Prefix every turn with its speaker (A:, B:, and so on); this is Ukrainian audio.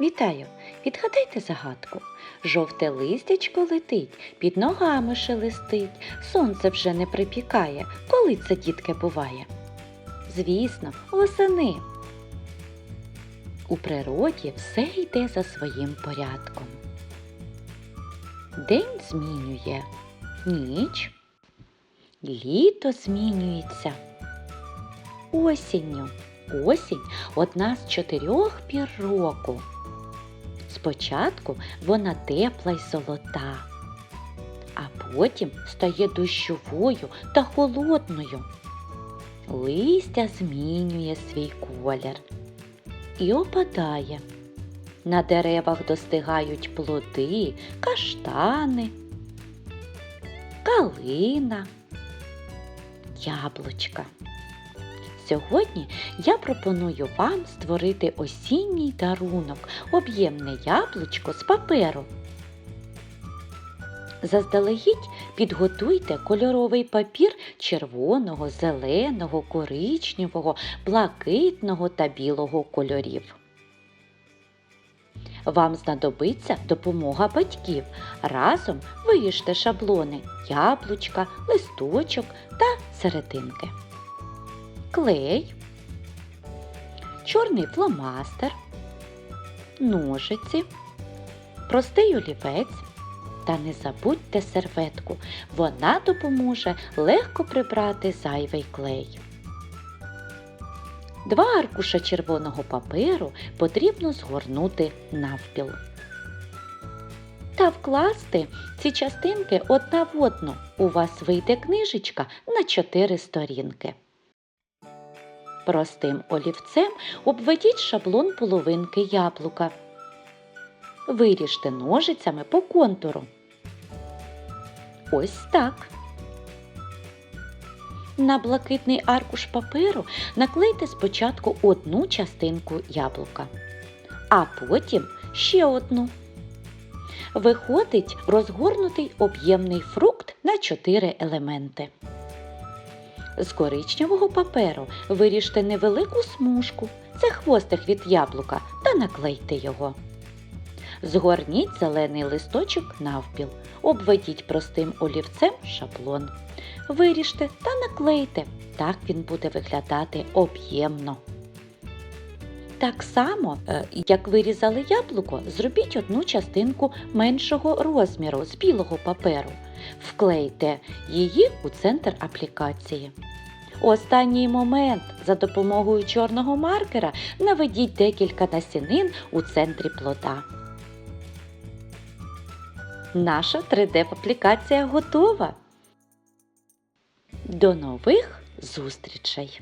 A: Вітаю! Відгадайте загадку. Жовте листячко летить, під ногами шелестить, сонце вже не припікає. Коли це, дітки, буває? Звісно, восени. У природі все йде за своїм порядком. День змінює ніч, літо змінюється. Осінню. Осінь одна з чотирьох пір року. Спочатку вона тепла й золота, а потім стає дощовою та холодною. Листя змінює свій колір і опадає. На деревах достигають плоди, каштани, калина, яблучка. Сьогодні я пропоную вам створити осінній дарунок об'ємне яблучко з паперу. Заздалегідь підготуйте кольоровий папір червоного, зеленого, коричневого, блакитного та білого кольорів. Вам знадобиться допомога батьків. Разом виріжте шаблони яблучка, листочок та серединки клей, чорний фломастер, ножиці, простий олівець та не забудьте серветку. Вона допоможе легко прибрати зайвий клей. Два аркуша червоного паперу потрібно згорнути навпіл. Та вкласти ці частинки одна в одну. У вас вийде книжечка на чотири сторінки. Простим олівцем обведіть шаблон половинки яблука. Виріжте ножицями по контуру. Ось так. На блакитний аркуш паперу наклейте спочатку одну частинку яблука, а потім ще одну. Виходить розгорнутий об'ємний фрукт на чотири елементи. З коричневого паперу виріжте невелику смужку, це хвостик від яблука, та наклейте його. Згорніть зелений листочок навпіл, обведіть простим олівцем шаблон. Виріжте та наклейте, так він буде виглядати об'ємно. Так само, е, як вирізали яблуко, зробіть одну частинку меншого розміру з білого паперу. Вклейте її у центр аплікації. Останній момент за допомогою чорного маркера наведіть декілька насінин у центрі плода. Наша 3D-аплікація готова. До нових зустрічей!